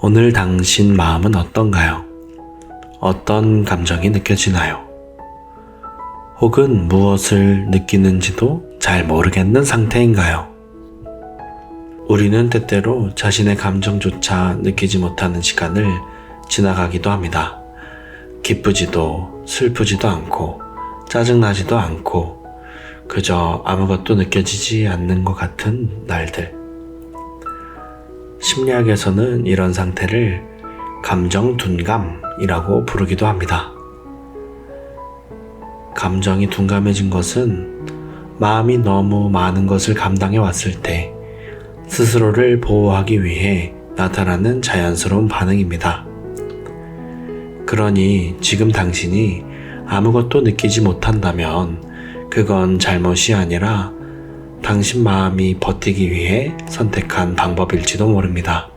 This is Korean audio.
오늘 당신 마음은 어떤가요? 어떤 감정이 느껴지나요? 혹은 무엇을 느끼는지도 잘 모르겠는 상태인가요? 우리는 때때로 자신의 감정조차 느끼지 못하는 시간을 지나가기도 합니다. 기쁘지도 슬프지도 않고 짜증나지도 않고 그저 아무것도 느껴지지 않는 것 같은 날들. 심리학에서는 이런 상태를 감정 둔감이라고 부르기도 합니다. 감정이 둔감해진 것은 마음이 너무 많은 것을 감당해 왔을 때 스스로를 보호하기 위해 나타나는 자연스러운 반응입니다. 그러니 지금 당신이 아무것도 느끼지 못한다면 그건 잘못이 아니라 당신 마음이 버티기 위해 선택한 방법일지도 모릅니다.